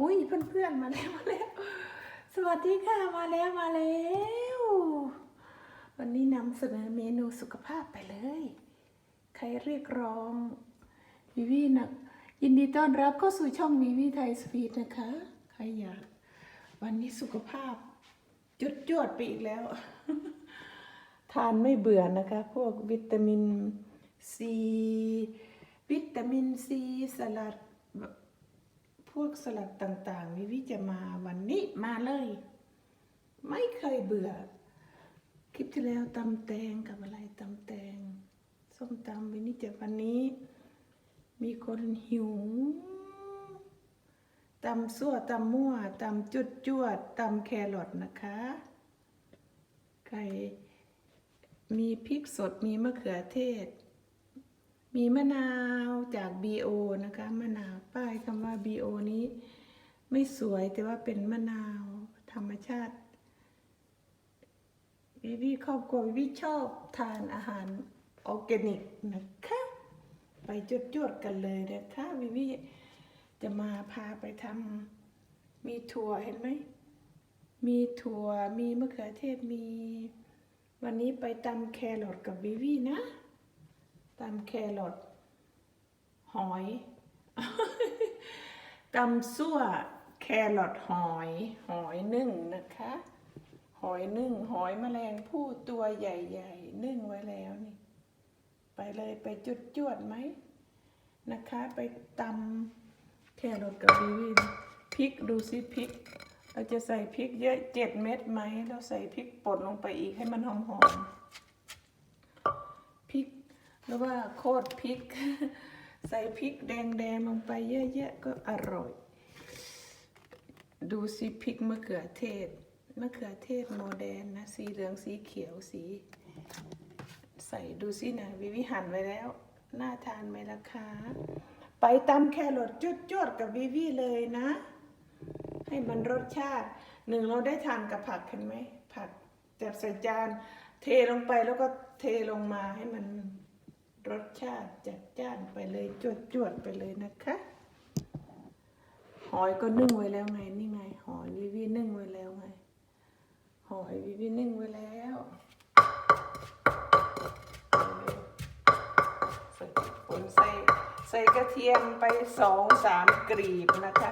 อุ้ยเพื่อนๆมาแล้วมาแล้ว สวัสดีค่ะมาแล้วมาแล้ว วันนี้นำเสนอเมนูสุขภาพไปเลย ใครเรียกร้องวิวีนะยินดีต้อนรับเข้าสู่ช่องวิวีไทยสปีดนะคะ ใครอยากวันนี้สุขภาพ จุดจวดไปอีกแล้ว ทานไม่เบื่อนะคะ พวกวิตามินซีวิตามินซีสลัด วกสลัดต่างๆ วิวิจะมาวันนี้มาเลย ไม่เคยเบื่อ คลิปที่แล้วตำแตงกับอะไรตำแตง ส้มตำวินิจจะวันนี้ มีคนหิวตำซั่วตำมั่วตำจุดจวดตำแครอทนะคะไก่มีพริกสดมีมะเขือเทศ มีมะนาวจาก BO นะคะ มะนาวป้ายคำว่า BO นี้ ไม่สวยแต่ว่าเป็นมะนาวธรรมชาติวิวีครอบครัววิวีชอบทานอาหารออร์แกนิกนะคะ ไปจวดจวดๆกันเลยนะคะวิวีจะมาพาไปทำมีถั่วเห็นไหม มีถั่วมีมะเขือเทศมี วันนี้ไปตำแครอทกับวิวีนะ ตำแครอทหอยตำซั่วแครอทหอย หอยนึ่งนะคะ หอยนึ่ง หอยแมลงผู้ตัวใหญ่ๆ นึ่งไว้แล้วนี่ ไปเลยไปจุดจวดไหมนะคะ ไปตำแครอทกับวีวีพริกดูสิพริก เราจะใส่พริกเยอะเจ็ดเม็ดไหมเราใส่พริกป่นลงไปอีกให้มันหอมๆ หรือว่าโคตรพริก ใส่พริกแดงๆลงไปเยอะๆก็อร่อย ดูสิพริกมะเขือเทศมะเขือเทศโมเดนนะ สีเหลืองสีเขียวสี ใส่ดูสินะวิวิหั่นไว้แล้ว น่าทานไหมล่ะคะไปตำแครอทจวดๆกับวิวิเลยนะ ให้มันรสชาติหนึ่งเราได้ทานกับผักเห็นไหมผักจัดใส่จาน เทลงไปแล้วก็เทลงมาให้มัน รสชาติจัดจ้านไปเลยจวดจวดๆไปเลยนะคะ หอยก็นึ่งไว้แล้วไงนี่ไง หอยวิวีนึ่งไว้แล้วไง หอยวิวีนึ่งไว้แล้วใส่ผลใส่ใส่กระเทียมไปสองสามกรีบนะคะ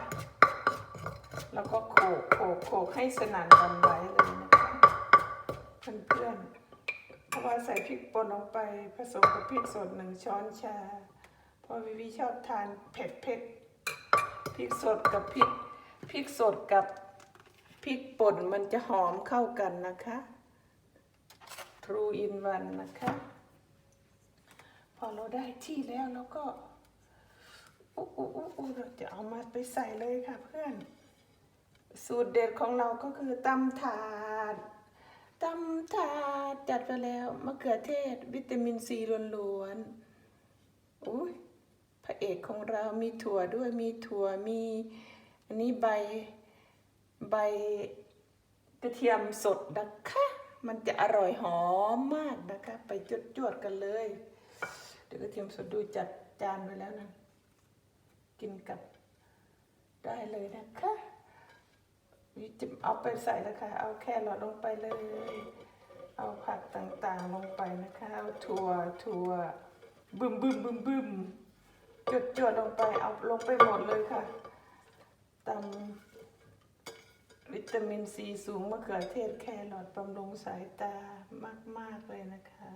แล้วก็โขกโขกโขกให้สนั่นกันไว้เลยนะ ใส่พริกป่นลงไปผสมกับพริกสดหนึ่งช้อนชา เพราะวิวีชอบทานเผ็ดเผ็ดพริกสดกับพริกพริกสดกับพริกป่นมันจะหอมเข้ากันนะคะ True in one นะคะ พอเราได้ที่แล้วเราก็อู้อู้อู้อู้เราจะเอามาไปใส่เลยค่ะเพื่อน สูตรเด็ดของเราก็คือตำถาด ตำถาดจัดไปแล้วมะเขือเทศ วิตามินซีล้วนๆอุ้ยพระเอกของเรามีถั่วด้วยมีถั่วมี อันนี้ใบใบกระเทียมสดนะคะ มันจะอร่อยหอมมากนะคะ ไปจวดๆกันเลย เดี๋ยวกระเทียมสดดูจัดจานไว้แล้วนะ กินกับได้เลยนะคะ จะเอาไปใส่แล้วค่ะเอาแครอทลงไปเลย เอาผักต่างๆลงไปนะคะ เอาถั่วถั่วบึมบึมบึมบึมจุดจดลงไปเอาลงไปหมดเลยค่ะตำวิตามินซีสูงมะเขือเทศแครอทบำรุงสายตามาก ๆ เลยนะคะ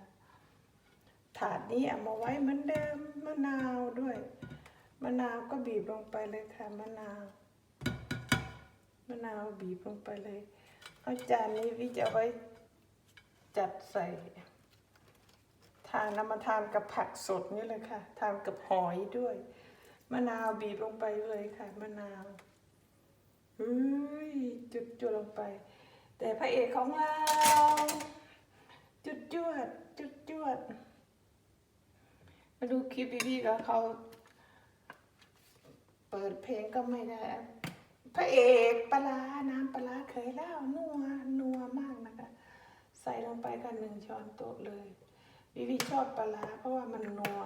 ถาดนี้เอามาไว้เหมือนเดิมมะนาวด้วย มะนาวก็บีบลงไปเลยค่ะมะนาว มะนาวบีบลงไปเลย เอาจานนี้วิจะไว้จัดใส่ ทานแล้วมาทานกับผักสดนี่เลยค่ะ ทานกับหอยด้วย มะนาวบีบลงไปเลยค่ะ มะนาวเฮ้ยจุดจุดลงไป แต่พระเอกของเรา จุดจวดจุดจวดมาดูคลิปพี่ๆกับเขา เปิดเพลงก็ไม่ได้ พระเอกปลาร้าน้ำปลาร้าเคยเล่านัวนัวมากนะคะ ใส่ลงไปกันหนึ่งช้อนโต๊ะเลยวิวิชอบปลาร้าเพราะว่ามันนัว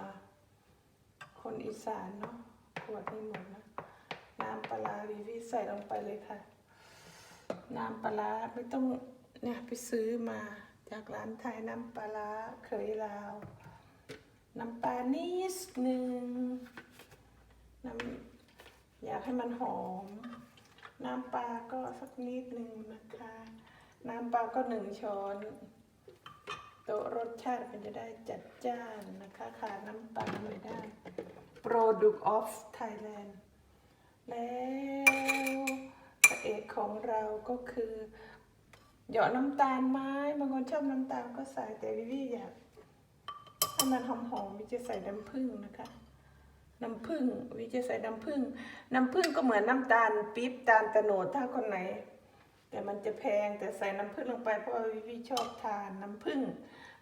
คนอีสานเนาะขวดนี้หมดนะ น้ำปลาร้าวิวิใส่ลงไปเลยค่ะ น้ำปลาร้าไม่ต้องเนี่ยไปซื้อมาจากร้านไทยน้ำปลาร้าเคยลาว น้ำปลานิดนึงน้ำอยากให้มันหอม น้ำปลาก็สักนิดหนึ่งนะคะ น้ำปลาก็หนึ่งช้อนโต๊ะรสชาติมันจะได้จัดจ้านนะคะขาดน้ำปลาไม่ได้ Product of Thailand แล้วพระเอกของเราก็คือ เหยาะน้ำตาลไม้บางคนชอบน้ำตาลก็ใส่แต่วิวีอยากให้มันหอมๆวิจะใส่น้ำผึ้งนะคะ น้ำผึ้งวิจะใส่น้ำผึ้งน้ำผึ้งก็เหมือนน้ำตาลปี๊บตาลตะโนดถ้าคนไหน แต่มันจะแพงแต่ใส่น้ำผึ้งลงไปเพราะว่าวิชอบทานน้ำผึ้ง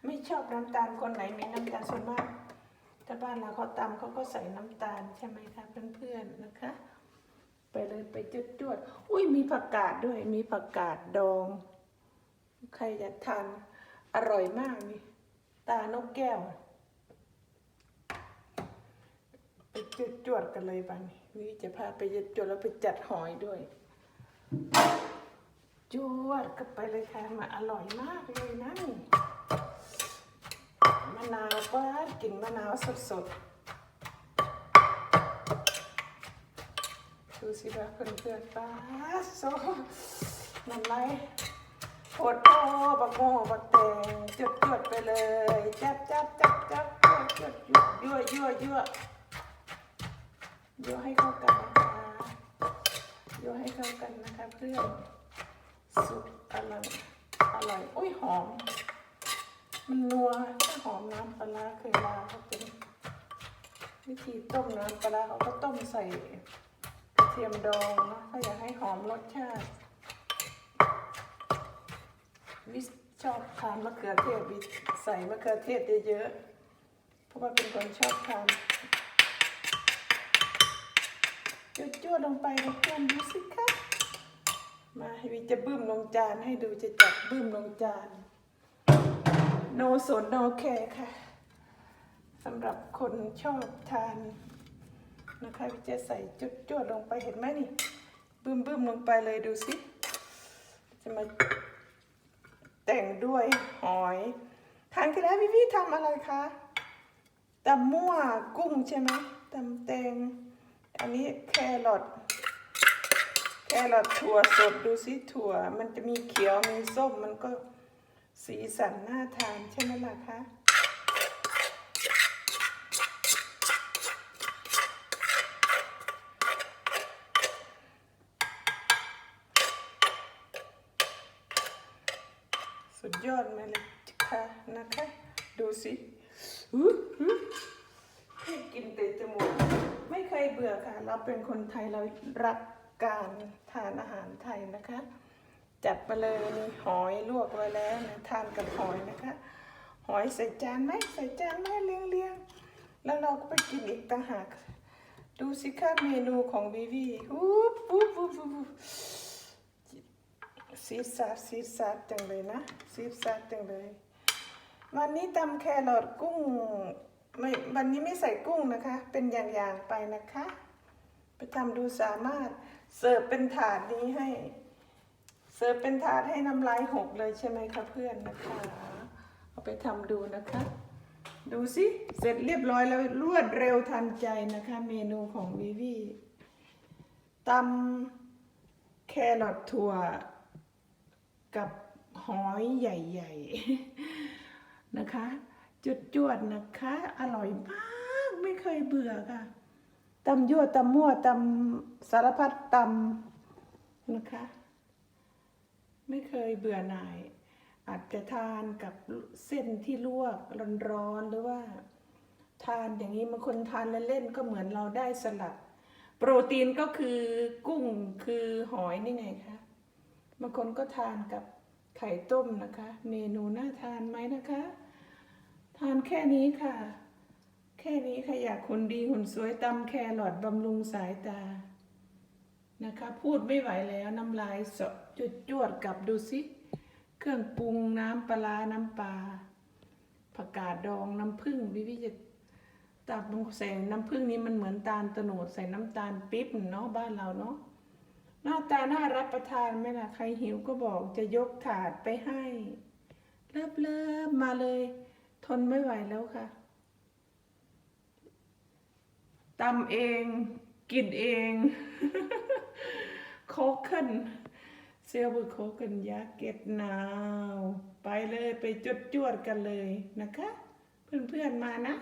ไม่ชอบน้ำตาลคนไหนมีน้ำตาลส่วนมากถ้าบ้านเราเขาตำเขาก็ใส่น้ำตาลใช่ไหมคะเพื่อนๆนะคะ ไปเลยไปจุดจวดอุ้ยมีผักกาดด้วยมีผักกาดดอง ใครอยากทานอร่อยมากนี่ตานกแก้ว ไปจุดจวดกันเลยบ้านี้วิจะพาไปจุดจวดแล้วไปจัดหอยด้วย จวดกันไปเลยค่ะมาอร่อยมากเลยนะนี่มะนาวป้าดกินมะนาวสดๆดูสิว่าเพื่อนๆป้าโซน้ำลายโคตรโตบักโมบักแตงจุดจวดไปเลย จับจับจับจับจวดจวดยั่วยั่วยั่ว ยั่วให้เข้ากันนะคะยั่วให้เข้ากันนะคะเพื่อนสุดอร่อยอร่อยอุ้ยหอม มันนัวถ้าหอมน้ำปลาร้าเคยลาเขาเป็นวิธีต้มน้ำปลาร้าเขาก็ต้มใส่กระเทียมดองนะถ้าอยากให้หอมรสชาติวิชอบทานมะเขือเทศวิใส่มะเขือเทศเยอะๆเพราะว่าเป็นคนชอบทาน จุดๆลงไปนะเพื่อนดูสิคะมาวิจะบึ้มลงจานให้ดูจะจับบึ้มลงจาน โนสนโนแคร์ค่ะสำหรับคนชอบทานนะคะพี่จะใส่จุดจวดลงไปเห็นไหมนี่บึ้มบึ้มลงไปเลยดูสิ จะมาแต่งด้วยหอยทานกันแล้วพี่พี่ทำอะไรคะตำมั่วกุ้งใช่ไหมตำแตง อันนี้แครอทแครอทถั่วสดดูสิถั่ว มันจะมีเขียวมีส้มมันก็สีสันน่าทานใช่ไหมล่ะคะสุดยอดมาเลยค่ะนะคะ ดูสิ เคยเบื่อค่ะ เราเป็นคนไทยเรารักการทานอาหารไทยนะคะ จัดมาเลยนี่หอยลวกไว้แล้วนะทานกับหอยนะคะ หอยใส่จานไหมใส่จานไหมเรียงเรียงๆแล้วเราก็ไปกินอีกต่างหากดูสิค่ะเมนูของวีวีวูบวูบวูบวูซีดซาดซีดซาดจังเลยนะซีดซาดจังเลย วันนี้ตำแครอทกุ้ง ไม่วันนี้ไม่ใส่กุ้งนะคะ เป็นอย่างๆไปนะคะ ไปทำดูสามารถเสิร์ฟเป็นถาดนี้ให้ เสิร์ฟเป็นถาดให้น้ำลายหกเลยใช่ไหมคะเพื่อนนะคะ เอาไปทำดูนะคะ ดูสิเสร็จเรียบร้อยแล้วรวดเร็วทันใจนะคะ เมนูของวิวีตำแครอทถั่ว กับหอยใหญ่ ๆ นะคะ จุดจวดๆนะคะ อร่อยมากไม่เคยเบื่อค่ะตำยั่วตำมั่วตำสารพัดตำนะคะ ไม่เคยเบื่อหน่าย อาจจะทานกับเส้นที่ลวกร้อนๆหรือว่า ทานอย่างนี้บางคนทานเล่นๆก็เหมือนเราได้สลัด โปรตีนก็คือกุ้งคือหอยนี่ไงคะบางคนก็ทานกับไข่ต้มนะคะ เมนูน่าทานไหมนะคะานแค่นี้ค่ะ แค่นี้ค่ะอยากหุ่นดีหุ่นสวยตำแครอทบำรุงสายตา นะคะ พูดไม่ไหวแล้วน้ำลายสดจุดจวดๆกับดูสิ เครื่องปรุงน้ำปลาร้าน้ำปลาผักกาดดองน้ำผึ้งวิวิจะตับมันใส่น้ำผึ้งนี้มันเหมือนตาลตโนดใส่น้ำตาลปิ๊บเนาะบ้านเราเนาะหน้าตาน่ารับประทานไหมล่ะ ใครหิวก็บอกจะยกถาดไปให้ เลิบเลิบมาเลย นไม่ไหวแล้วค่ะตำเอง กินเองโคกันเซลบุโคกันยาเก็ตนาว ไปเลยไปจดจวดๆกันเลยนะคะ เพื่อนๆมานะ